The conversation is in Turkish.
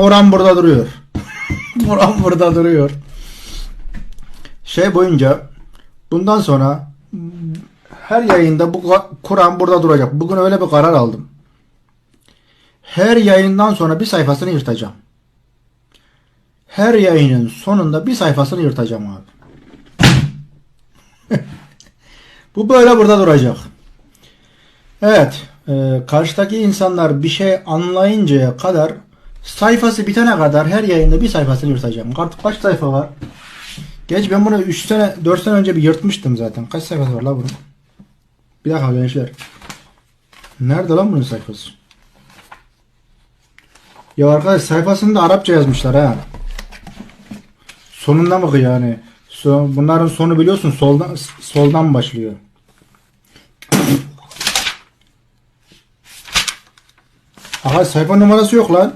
Kur'an burada duruyor. Kur'an burada duruyor. Şey boyunca bundan sonra her yayında bu Kur'an burada duracak. Bugün öyle bir karar aldım. Her yayından sonra bir sayfasını yırtacağım. Her yayının sonunda bir sayfasını yırtacağım abi. bu böyle burada duracak. Evet. e, karşıdaki insanlar bir şey anlayıncaya kadar sayfası bitene kadar her yayında bir sayfasını yırtacağım. Artık kaç sayfa var? Geç ben bunu 3 sene 4 sene önce bir yırtmıştım zaten. Kaç sayfası var la bunun? Bir dakika gençler. Nerede lan bunun sayfası? Ya arkadaş sayfasında Arapça yazmışlar ha. Sonunda mı yani? Son, bunların sonu biliyorsun soldan soldan başlıyor. Aha sayfa numarası yok lan.